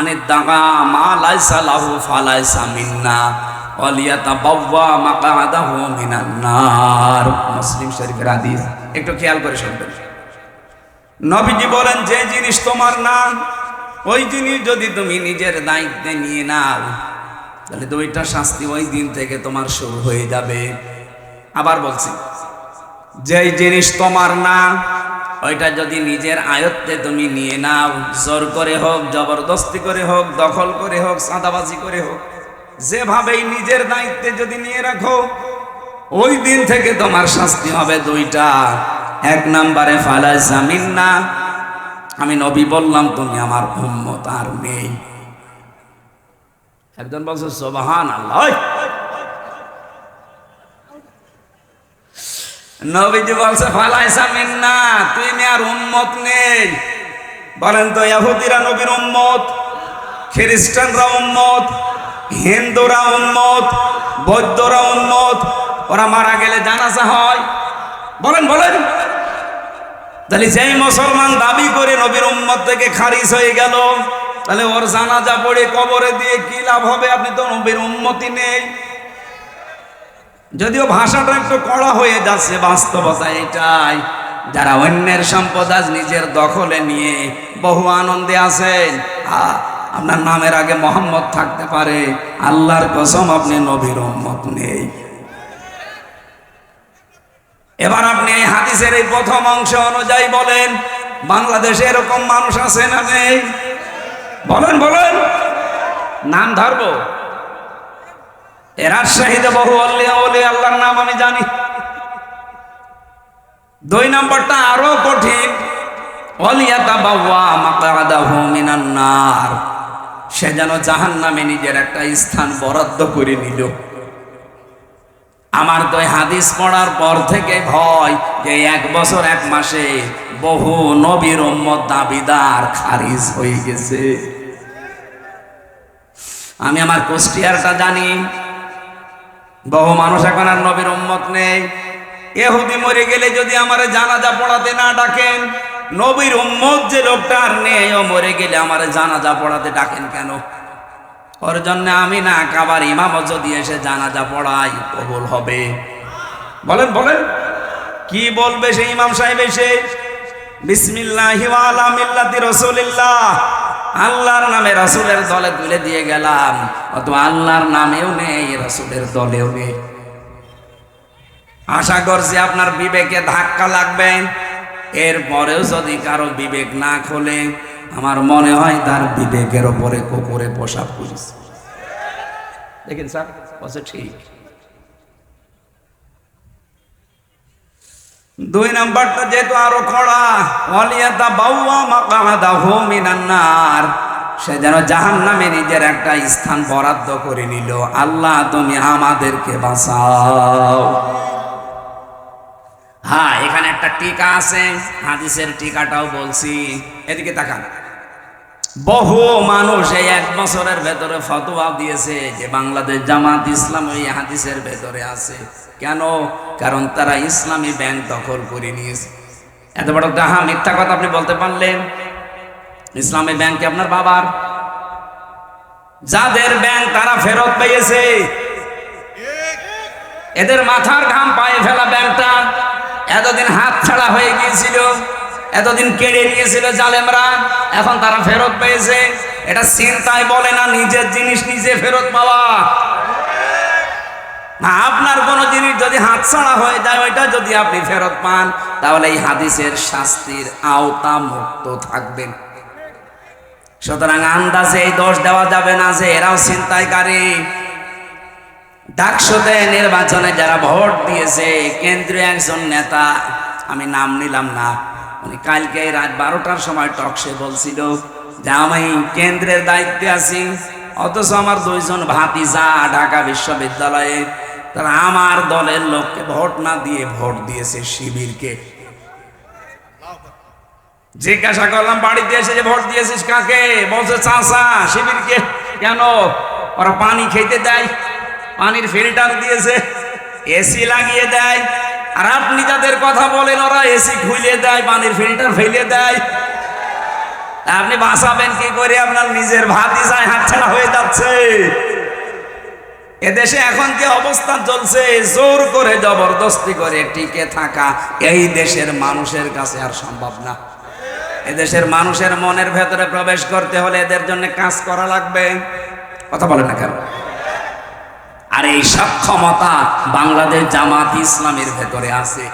আনে দাগা, মা লাইসা লাহু ফালাইসা মিন্না ওয়ালিয়াতা বাওয়া মাকাদাহু মিনান নার। মুসলিম শরীফের হাদিস, একটু খেয়াল করে শুনবেন। নবীজি বলেন, যে জিনিস তোমার না, ওই জিনিস যদি তুমি নিজের দায়িত্বে নিয়ে নাও, তাহলে দুইটা শাস্তি ওই দিন থেকে তোমার শুরু হয়ে যাবে। আবার বলছি, যেই জিনিস তোমার না ওইটা যদি নিজের আয়ত্তে তুমি নিয়ে নাও, জোর করে হোক, জবরদস্তি করে হোক, দখল করে হোক, সাদাবাজি করে হোক, যেভাবেই নিজের দায়িত্বে যদি নিয়ে রাখো, ওই দিন থেকে তোমার শাস্তি হবে দুইটা। এক নাম্বারে ফালাই জামিন না আমি নবী বললাম, তুমি আমার উম্মত আর নেই। একজন বলছে সোবাহান আল্লাহ নবীজি বলছে, ফালাইসা মিন্না, তুই আর উম্মত নেই। বলেন তো ইহুদিরা নবীর উম্মত, খ্রিস্টানরা উম্মত, হিন্দুরা উম্মত, বৌদ্ধরা উম্মত, ওরা মারা গেলে জানাজা হয়। বলেন বলেন। তাহলে যেই মুসলমান দাবি করে নবীর উম্মত থেকে খারিজ হয়ে গেল, তাহলে ওর জানাজা পড়ে কবরে দিয়ে কি লাভ হবে? আপনি তো নবীর উম্মতি নেই। যদিও ভাষাটা একটু কড়া হয়ে যাচ্ছে বাস্তবতা এটাই। যারা অন্যের সম্পদ আজ নিজের দখলে নিয়ে বহু আনন্দে আছেন আপনার নামের আগে মোহাম্মদ থাকতে পারে, আল্লাহর কসম আপনি নবীর উম্মত নেই। এবার আপনি এই হাদিসের এই প্রথম অংশ অনুযায়ী বলেন, বাংলাদেশে এরকম মানুষ আছে না নেই? বলেন বলেন। নাম ধরবো? এ রাজশাহীতে বহু আল্লাহর নাম আমি জানি। দুই নম্বরটা আরও কঠিন। সে যেন জাহান্নামে নিজের একটা স্থান বরাদ্দ করে নিল। আমার তো হাদিস পড়ার পর থেকে ভয় যে এক বছর, এক মাসে বহু নবীর উম্মত দাবিদার খারিজ হয়ে গেছে। আমি আমার কুষ্টিয়ারটা জানি। বহু মানুষ এখন আর নবীর উম্মত নেই। এহুদি মরে গেলে যদি আমার জানাজা পড়াতে না ডাকেন, নবীর উম্মত যে লোকটা আর নেই, ও মরে গেলে আমার জানাজা পড়াতে ডাকেন কেন? ওর জন্য আমি না কাবার ইমামও যদি এসে জানাজা পড়াই, কবুল হবে। বলেন বলেন। কি বলবে সেই ইমাম সাহেব এসে? বিসমিল্লাহি রাসূলিল্লাহ। আল্লাহর নামে রাসূলের দলে তুলে দিয়ে গেলাম। অত আল্লাহর নামেও নেই, রাসূলের দলেও নেই। আশা করছি আপনার বিবেকে ধাক্কা লাগবে। এরপরেও যদি কারও বিবেক না খোলে, আমার মনে হয় তার বিবেকের ওপরে কুকুরে পোশাক করেছে দেখেন স্যার ঠিক। দুই নাম্বারটা যেহেতু আরও খড়া অলিয়াতা বাউয়া সে যেন জাহান নামে নিজের একটা স্থান বরাদ্দ করে নিল। আল্লাহ, তুমি আমাদেরকে বাঁচাও। হ্যাঁ এখানে একটা টিকা আছে, হাদিসের টিকাটাও বলছি। এদিকে তাকান। বহু মানুষ এই এক বছরের ভেতরে ফতোয়া দিয়েছে যে বাংলাদেশ জামাত ইসলাম ওই হাদিসের ভেতরে আছে। কেন? কারণ তারা ইসলামী ব্যাংক দখল করে নিয়েছে। এত বড় ডাহা মিথ্যা কথা আপনি বলতে পারলেন। ইসলামী ব্যাংক আপনার বাবার? যাদের ব্যাংক তারা ফেরত পেয়েছে। এদের মাথার ঘাম পায়ে ফেলা ব্যাংকটা এতদিন হাত ছাড়া হয়ে গিয়েছিল। এতদিন কেড়ে নিয়েছিল জালেমরা, এখন তারা ফেরত পেয়েছে। এটা চিন্তায় বলে না, নিজের জিনিস নিজে ফেরত পাওয়া। আপনার কোন জিনিস যদি হাত ছাড়া হয়ে যায়, ওইটা যদি আপনি ফেরত পান, তাহলে এই হাদিসের শাস্তির আওতা মুক্ত থাকবেন। সুতরাং আন্দাজে এই দোষ দেওয়া যাবে না যে এরাও চিন্তায়কারী ডাকসুতে নির্বাচনে যারা ভোট দিয়েছে, কেন্দ্রীয় একজন নেতা, আমি নাম নিলাম না। উনি কালকে রাত বারোটার সময় টকসে বলছিল যে আমি কেন্দ্রের দায়িত্বে আছি, অথচ আমার দুইজন ভাতিজা ঢাকা বিশ্ববিদ্যালয়ে, তারা আমার দলের লোককে ভোট না দিয়ে ভোট দিয়েছে শিবিরকে। জিজ্ঞাসা করলাম, বাড়িতে এসে যে ভোট দিয়েছিস কাকে? বলছে চাষা শিবিরকে। কেন? ওরা পানি খেতে দেয়, পানির ফিল্টার দিয়েছে এসি লাগিয়ে দেয়। আর আপনি যাদের কথা বলেন, ওরা এসি খুলে দেয়, পানির ফিল্টার ফেলে দেয়। আপনি বাঁচাবেন কি করে? আপনার নিজের ভাতি যায় হাতছাড়া হয়ে যাচ্ছে। এদেশে এখন যে অবস্থা চলছে? জোর করে জবরদস্তি করে টিকে থাকা এই দেশের মানুষের কাছে আর সম্ভব না। এদেশের মানুষের মনের ভেতরে প্রবেশ করতে হলে এদের জন্য কাজ করা লাগবে। কথা বলে না কেন? আর এই সক্ষমতা বাংলাদেশ জামাত ইসলামের ভেতরে আছে।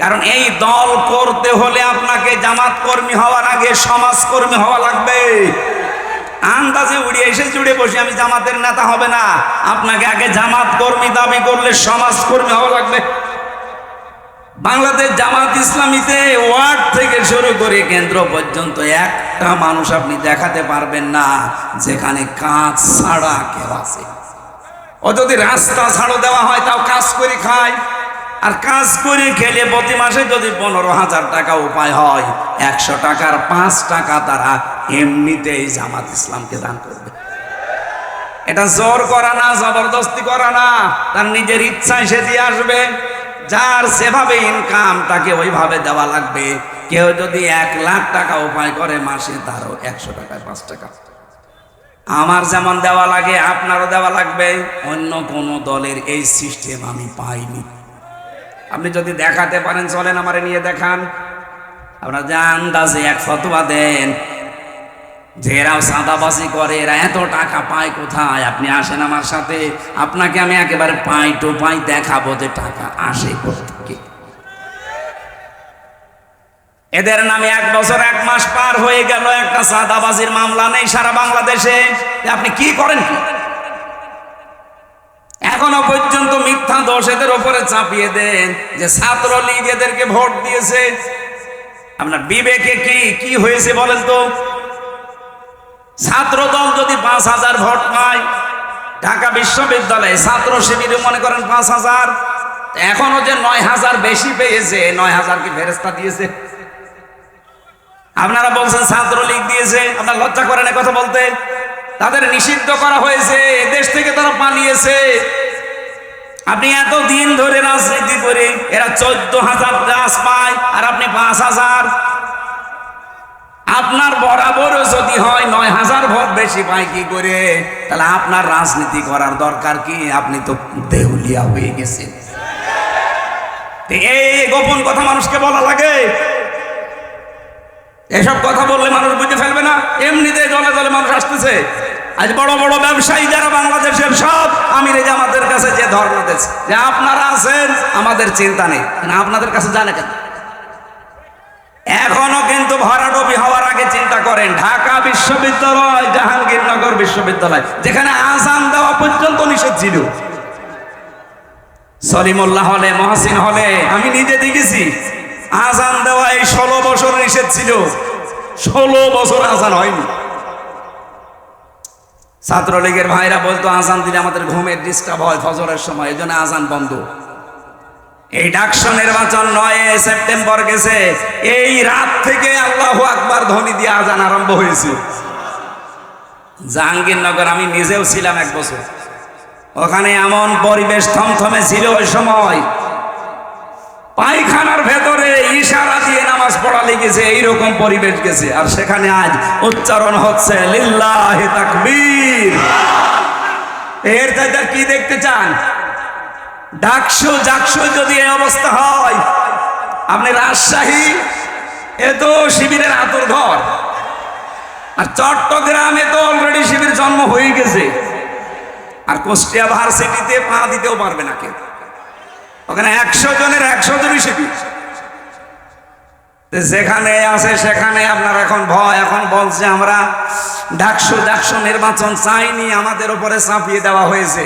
কারণ এই দল করতে হলে আপনাকে জামাত কর্মী হওয়ার আগে সমাজ কর্মী হওয়া লাগবে। আন্দাজে উড়িয়ে এসে জুড়ে বসে আমি জামাতের নেতা হবে না। আপনাকে আগে জামাত কর্মী দাবি করলে সমাজ কর্মী হওয়া লাগবে। বাংলাদেশ জামাত ইসলামীতে ওয়ার্ড থেকে শুরু করে কেন্দ্র পর্যন্ত একটা মানুষ আপনি দেখাতে পারবেন না, যেখানে কাজ ছাড়া কেউ আছে। ও যদি রাস্তা ছাড়ো দেওয়া হয়, তাও কাজ করে খায়। আর কাজ করে খেলে প্রতি মাসে যদি পনেরো হাজার টাকা উপায় হয়, একশো টাকার পাঁচ টাকা তারা এমনিতেই জামাত ইসলামকে দান করবে। এটা জোর করা না, জবরদস্তি করা না, তার নিজের ইচ্ছায় সে দিয়ে আসবে। যার সেভাবে ইনকাম তাকে ওইভাবে দেওয়া লাগবে, কেউ যদি এক লাখ টাকা উপায় করে, মাসে তারও একশো টাকায় পাঁচ টাকা। আমার যেমন দেওয়া লাগে, আপনারও দেওয়া লাগবে। অন্য কোনো দলের এই সিস্টেম আমি পাইনি। আপনি যদি দেখাতে পারেন, চলেন আমারে নিয়ে দেখান। আপনারা যে আন্দাজে এক ফতোয়া দেন। যে এরাও সাদাবাজি করে, এরা এত টাকা পায় কোথায়? আপনি আসেন আমার সাথে। আপনাকে আমি একেবারে পাই টু পাই দেখাবো যে টাকা আসে কোথেকে এদের নামে এক বছর এক মাস পার হয়ে গেল, একটা সাদাবাজির মামলা নেই সারা বাংলাদেশে। আপনি কি করেন? এখনও পর্যন্ত মিথ্যা দোষ এদের ওপরে চাপিয়ে দেন যে ছাত্রলীগ এদেরকে ভোট দিয়েছে। আপনার বিবেকে কি কি হয়েছে বলেন তো? ছাত্র দল যদি পাঁচ হাজার ভোট পায়, ঢাকা বিশ্ববিদ্যালয়ে ছাত্র শিবিরে মনে করেন পাঁচ হাজার। এখনও যে নয় হাজার বেশি পেয়েছে, নয় হাজার কি ফেরেস্তা দিয়েছে? আপনারা বলছেন ছাত্রলীগ দিয়েছে, আপনার লজ্জা করেন কথা বলতে। তাদের নিষিদ্ধ করা হয়েছে, দেশ থেকে তারা পালিয়েছে। আপনি এত দিন ধরে রাজনীতি করে এরা চোদ্দ হাজার গাছ পায়, আর আপনি পাঁচ হাজার। আপনার বরাবরও যদি হয় নয় হাজার ভোট বেশি পায় কি করে? তাহলে আপনার রাজনীতি করার দরকার কি? আপনি তো দেউলিয়া হয়ে গেছেন। এই গোপন কথা মানুষকে বলা লাগে। এসব কথা বললে মানুষ বুঝে ফেলবে না। এমনিতে জলে জলে মানুষ আসতেছে। আজ বড় বড় ব্যবসায়ী যারা বাংলাদেশের সব আমির জামাতের কাছে যে ধর্ণা দিচ্ছে যে আপনারা আছেন, আমাদের চিন্তা নেই। আপনাদের কাছে জানে কেন? এখনও কিন্তু ভরাডুবি হওয়ার আগে চিন্তা করেন, ঢাকা বিশ্ববিদ্যালয় জাহাঙ্গীরনগর বিশ্ববিদ্যালয়, যেখানে আজান দেওয়া পর্যন্ত নিষেধ ছিল। সলিমুল্লাহ হলে, মহাসিন হলে, আমি নিজে দেখেছি আজান দেওয়া এই ষোলো বছর নিষেধ ছিল। ষোলো বছর আজান হয়নি। ছাত্রলীগের ভাইরা বলতো, আজান দিলে আমাদের ঘুমের ডিস্টার্ব হয় ফজরের সময়, এই জন্য আজান বন্ধ। এই ডাকসু নির্বাচন নয় সেপ্টেম্বর গেছে। এই রাত থেকে আল্লাহ আকবার ধ্বনি দিয়ে আজান আরম্ভ হয়েছে। জাহাঙ্গীরনগর, আমি নিজেও ছিলাম এক বছর। ওখানে এমন পরিবেশ থমথমে ছিল ওই সময়। পায়খানার ভেতরে পড়া লেগেছে, এইরকম পরিবেশ গেছে। আর সেখানে আজ উচ্চারণ হচ্ছে, লিল্লাহি তাকবীর। এর চাইতে কি দেখতে চান? ডাকসু, জাকসু যদি এই অবস্থা হয়, আপনি রাজশাহী, এ তো শিবিরের আতর ঘর। আর চট্টগ্রামে তো অলরেডি শিবির জন্ম হয়ে গেছে। আর কুষ্টিয়া ভার্সিটিতে পা দিতেও পারবে না কেউ। ওখানে একশো জনের একশো জনই শিবির। যেখানে আছে সেখানে আপনার এখন ভয়। এখন বলছে আমরা ডাকসু ডাকসু নির্বাচন চাইনি, আমাদের উপরে চাপিয়ে দেওয়া হয়েছে।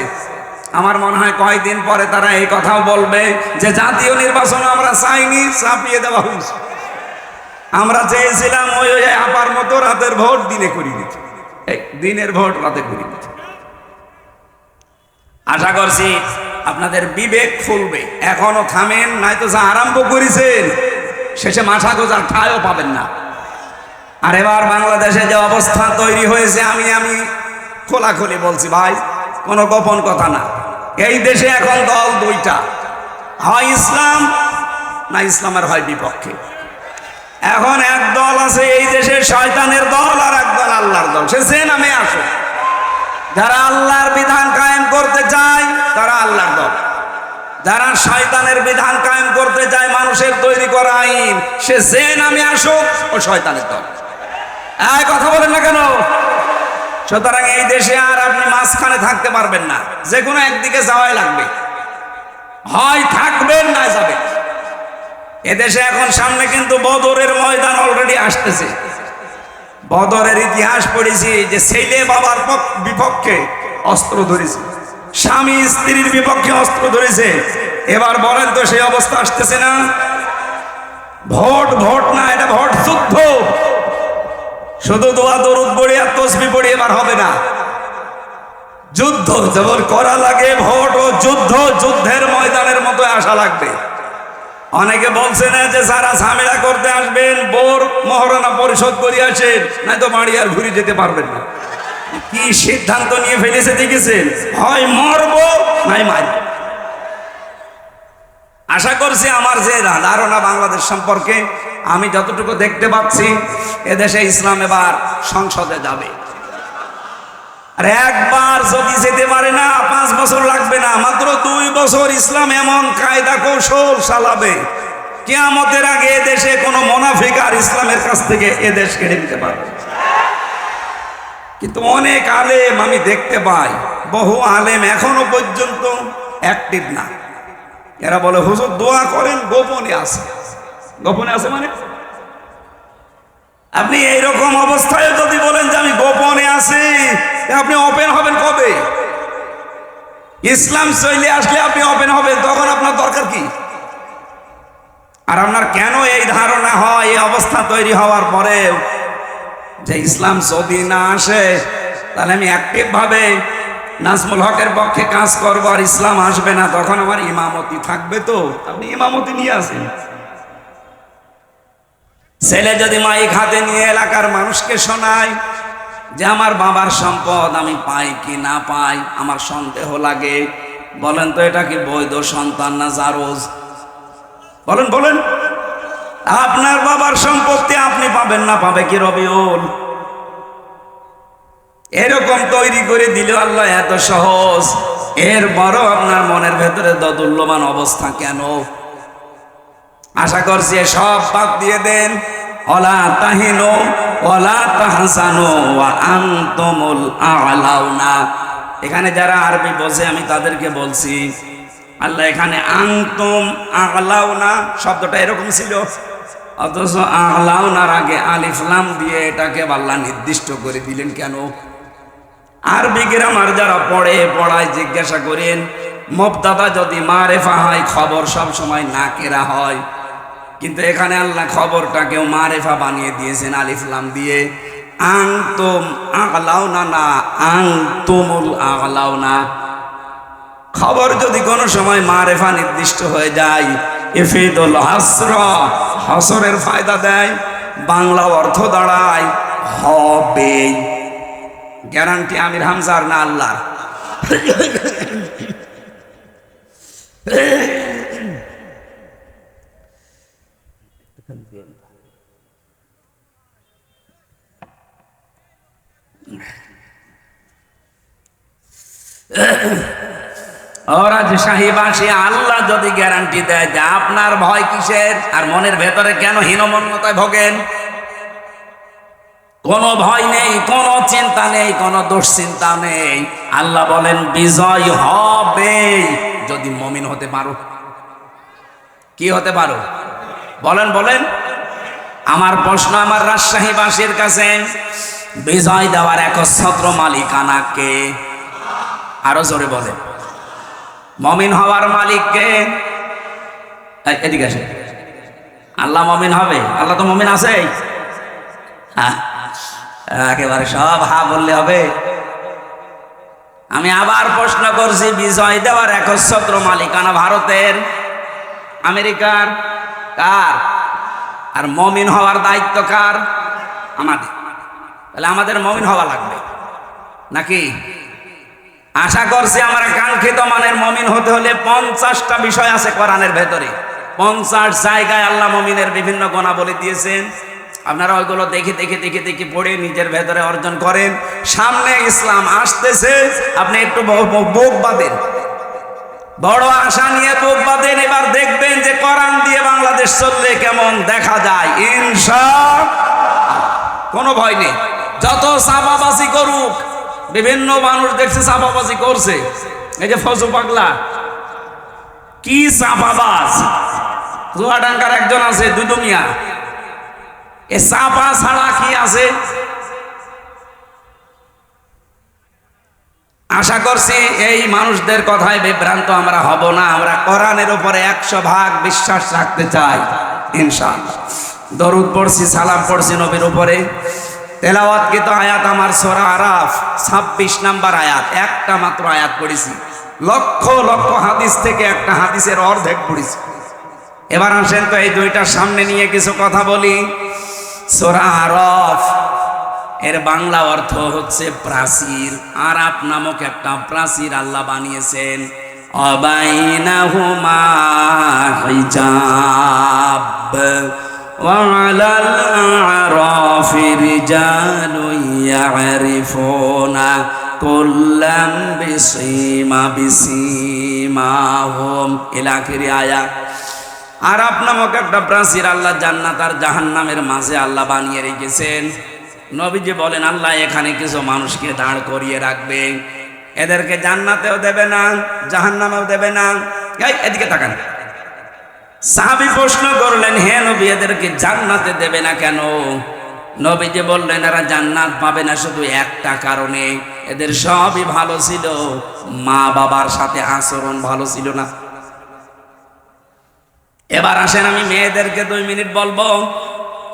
আমার মনে হয় কয়েকদিন পরে তারা এই কথাও বলবে যে জাতীয় নির্বাচন আমরা চাইনি, চাপিয়ে দেওয়া হয়েছে। আমরা চেয়েছিলাম ওই ওই আপার মতো রাতের ভোট দিনে করি দিতে দিনের ভোট রাতে করি দিতে আশা করছি আপনাদের বিবেক ফুলবে। এখনও থামেন নয়তো যা আরম্ভ করেছেন। শেষে মাথা গোজার ঠায়ও পাবেন না। আর এবার বাংলাদেশে যে অবস্থা তৈরি হয়েছে, আমি আমি খোলাখুলি বলছি ভাই, কোনো গোপন কথা না। এই দেশে এখন দল দুইটা, হয় ইসলাম না ইসলামের হয় বিপক্ষে। এখন এক দল আছে, এই দেশে শয়তানের দল আর এক দল আল্লাহর দল। সে যে নামে আসো যারা আল্লাহর বিধান কায়েম করতে চায়, তারা আল্লাহর দল। যারা শয়তানের বিধান কায়েম করতে চায় মানুষের তৈরি করা আইন, সে যে নামে আসুক, ও শয়তানের দল। কথা বলেন না কেন? সুতরাং এই দেশে আর আপনি মাঝখানে থাকতে পারবেন না। যে কোনো একদিকে যাওয়াই লাগবে। হয় থাকবেন না যাবে এদেশে এখন সামনে কিন্তু বদরের ময়দান অলরেডি আসতেছে। বদরের ইতিহাস পড়েছি যে ছেলে বাবার বিপক্ষে অস্ত্র ধরেছে। স্বামী স্ত্রীর বিপক্ষে অস্ত্র ধরেছে। এবার বলেন তো সেই অবস্থা আসতেছে না? ভোট ভোট না, এটা ভোট যুদ্ধ। শুধু দোয়া, দরুদ পড়ে আর তসবি পড়ে এবার হবে না। যুদ্ধ, যেমন করা লাগে ভোট ও যুদ্ধ, যুদ্ধের ময়দানের মতো আসা লাগবে। অনেকে বলছে না যে যারা ঝামেলা করতে আসবেন, বোর মহারণা পরিশোধ করে আসেন নাই তো বাড়ি আর ঘুরে যেতে পারবেন না। কি সিদ্ধান্ত নিয়ে ফেলেছে দেখেছেন? হয় মরবো নাই মার আশা করছি আমার যে ধারণা বাংলাদেশ সম্পর্কে আমি যতটুকু দেখতে পাচ্ছি, এদেশে ইসলাম এবার সংসদে যাবে। আর একবার যদি যেতে পারে না, পাঁচ বছর লাগবে না, মাত্র দুই বছর ইসলাম এমন কায়দা কৌশল চালাবে, কেয়ামতের আগে এদেশে কোনো মোনাফিক আর ইসলামের কাছ থেকে এদেশ কেড়ে নিতে পারবে। কিন্তু অনেক আলেম আমি দেখতে পাই। বহু আলেম এখনও পর্যন্ত অ্যাক্টিভ না। এরা বলে, হুজুর, দোয়া করেন, গোপনে আছে। গোপনে আছে মানে? আপনি এইরকম অবস্থায় যদি বলেন যে আমি গোপনে আছি আপনি ওপেন হবেন কবে? ইসলাম চলে আসলে আপনি ওপেন হবেন, তখন আপনার দরকার কি? আর আপনার কেন এই ধারণা হয়, এই অবস্থা তৈরি হওয়ার পরে যে ইসলাম যদি না আসে, তাহলে আমি অ্যাক্টিভ ভাবে নাজমুল হকের পক্ষে কাজ করব আর ইসলাম আসবে না। তখন আমার ইমামতি থাকবে তো? আপনি ইমামতি নিয়ে আসেন। ছেলে যদি মাইক হাতে নিয়ে এলাকার মানুষকে শোনায় যে আমার বাবার সম্পদ আমি পাই কি না পাই, আমার সন্দেহ লাগে, বলেন তো এটা কি বৈধ সন্তান না জারোজ? বলেন বলেন। আপনার বাবার সম্পত্তি আপনি পাবেন না, পাবে কি রবিউল? এরকম তৈরি করে দিল আল্লাহ এত সহজ। এর বড় আপনার মনের ভেতরে দদুল্যমান অবস্থা কেন? আশা করছি সব বাদ দিয়ে দেন। অলা তাহিনো অলা তাহসানো আনতুমুল এখানে যারা আরবি বোঝে, আমি তাদেরকে বলছি, আল্লাহ এখানে আংতুম আগলাউনা শব্দটা এরকম ছিল। অথচ আগলাউনার আগে আলিফলাম দিয়ে এটাকে আল্লাহ নির্দিষ্ট করে দিলেন কেন? আরবি গ্রামার যারা পড়ে, পড়ায় জিজ্ঞাসা করেন, মুবতাদা যদি মারেফা হয়, খবর সব সময় নাকেরা হয়। কিন্তু এখানে আল্লাহ খবরটাকেও মারেফা বানিয়ে দিয়েছেন আলিফলাম দিয়ে। আং তুম আগলাও না না আং তুমুল আগলাও না খবর যদি কোনো সময় মারেফা নির্দিষ্ট হয়ে যায় ইফিদুল হাসর। হসরের ফায়দা দেয় বাংলা অর্থ দাঁড়ায় হবে। গ্যারান্টি আমির হামজার না আল্লাহর? যে শাহিবাসী আল্লাহ যদি গ্যারান্টি দেয় যে আপনার ভয় কিসের? আর মনের ভেতরে কেন হীনমন্যতায় ভোগেন? কোনো ভয় নেই, কোনো চিন্তা নেই, কোনো দুশ্চিন্তা নেই। আল্লাহ বলেন, বিজয় হবে যদি মমিন হতে পারো। কি হতে পারো? বলেন বলেন। আমার প্রশ্ন আমার রাজশাহীবাসীর কাছে, বিজয় দেওয়ার এক একচ্ছত্র মালিকানাকে আরও জোরে বলেন। মমিন হওয়ার মালিককে এদিকে আসে আল্লাহ মমিন হবে, আল্লাহ তো মমিন আছে হ্যাঁ? একেবারে সব হা বললে হবে। আমি আবার প্রশ্ন করছি, বিজয় দেওয়ার একচ্ছত্র মালিকানা ভারতের আমেরিকার কার? আর মমিন হওয়ার দায়িত্ব কার? আমাদের। তাহলে আমাদের মমিন হওয়া লাগবে। নাকি? আশা করছি আমরা কাঙ্ক্ষিত মানের মমিন হতে হলে পঞ্চাশটা বিষয় আছে কোরআনের ভেতরে। পঞ্চাশ জায়গায় আল্লাহ মমিনের বিভিন্ন গোনা বলে দিয়েছেন। আপনারা ওইগুলো দেখে দেখে দেখে দেখে পড়ে নিজের ভেতরে অর্জন করেন। সামনে ইসলাম আসতেছে, আপনি একটু বুক বাঁধেন। বড় আশা নিয়ে বুক বাঁধেন, এবার দেখবেন যে কোরআন দিয়ে বাংলাদেশ চললে কেমন দেখা যায়। ইনশা কোনো ভয় নেই। যত চাপাবাজি করুক বিভিন্ন মানুষ দেখছে চাপাবাজি করছে। এই যে ফজু পাগলা। কি চাপাবাজ? চুয়াডাঙ্গার একজন আছে দুদু মিয়া এ চাপা ছাড়া কি আছে? আশা করছি এই মানুষদের কথায় বিভ্রান্ত আমরা হব না। আমরা কোরআনের উপরে একশো ভাগ বিশ্বাস রাখতে চাই, ইনশাআল্লাহ। দরুদ পড়ছি, সালাম পড়ছি নবীর উপরে। তেলাওয়াত কে তো আয়াত আমার সোরা আরাফ? ছাব্বিশ নাম্বার আয়াত। একটা মাত্র আয়াত পড়েছি। লক্ষ লক্ষ হাদিস থেকে একটা হাদিসের অর্ধেক পড়েছি। এবার আসেন তো এই দুইটার সামনে নিয়ে কিছু কথা বলি। সোরা আরফ, এর বাংলা অর্থ হচ্ছে প্রাচীর। আরাফ নামক একটা প্রাচীর আল্লাহ বানিয়েছেন। অবাইনা الأعراف رجال يعرفون كلا بسيما بسيماهم إلى آخر آية আরাব নামক একটা প্রাচীর আল্লাহ জান্নাত আর জাহান্নামের মাঝে আল্লাহ বানিয়ে রেখেছেন নবীজি বলেন আল্লাহ এখানে কিছু মানুষকে দাঁড় করিয়ে রাখবে এদেরকে জান্নাতেও দেবে না জাহান্নামেও দেবে না এই, এদিকে তাকান সাহাবি প্রশ্ন করলেন হে নবী এদেরকে জান্নাতে দেবে না কেন নবীজি বললেন, এরা জান্নাত পাবে না শুধু একটা কারণে। এদের সবই ভালো ছিল। মা বাবার সাথে আচরণ ভালো ছিল না। এবার আসেন, আমি মেয়েদেরকে দুই মিনিট বলব,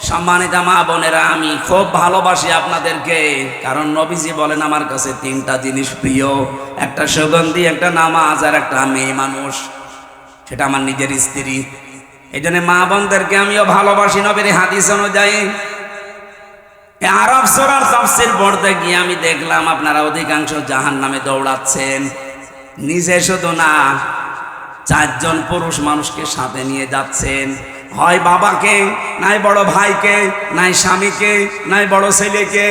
সম্মানিত মা বোনেরা, আমি খুব ভালোবাসি আপনাদেরকে, কারণ নবীজি বলেন, আমার কাছে তিনটা জিনিস প্রিয়। একটা সুগন্ধি, একটা নামাজ, আর একটা মেয়ে মানুষ। সেটা আমার নিজের স্ত্রী। এই জন্য মা বোনদেরকে আমিও ভালোবাসি নবীর হাদিস অনুযায়ী। আরব সরার তাফসির পড়তে গিয়ে আমি দেখলাম আপনারা অধিকাংশ জাহান নামে দৌড়াচ্ছেন। নিজে শুধু না, চারজন পুরুষ মানুষকে সাথে নিয়ে যাচ্ছেন। হয় বাবাকে, নাই বড় ভাইকে, নাই স্বামীকে, নাই বড় ছেলেকে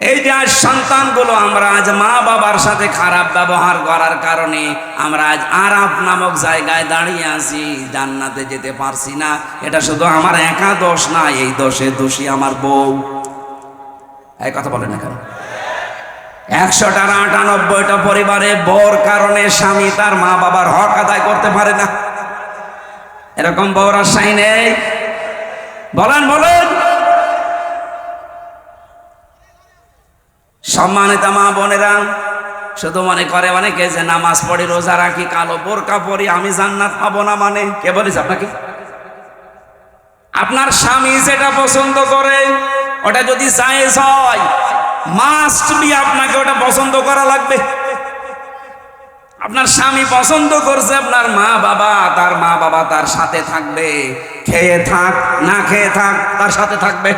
এই যে আজ সন্তানগুলো, আমরা আজ মা বাবার সাথে খারাপ ব্যবহার করার কারণে আমরা আজ আরাপ নামক জায়গায় দাঁড়িয়ে আছি, জান্নাতে যেতে পারছি না। এটা শুধু আমার একা দোষ না, এই দোষে দোষী আমার বউ। এই কথা বলেন না কেন? একশোটার আটানব্বইটা পরিবারে বর কারণে স্বামী তার মা বাবার হক আদায় করতে পারে না। এরকম বউর নেই। বলেন বলেন। সম্মানিত মা বোনেরা, শুধু মনে করে অনেকে যে নামাজ পড়ি রোজা রাখি, কালো বোরকা পরি, আমি জান্নাত পাবো না মানে? কে বলিস আপনাকে? আপনার স্বামী যেটা পছন্দ করে, ওটা যদি চাইজ হয় মাস্ট বি আপনাকে ওটা পছন্দ করা লাগবে। আপনার স্বামী পছন্দ করছে আপনার মা বাবা, তার মা বাবা তার সাথে থাকবে, খেয়ে থাক, না খেয়ে থাক, তার সাথে থাকবে।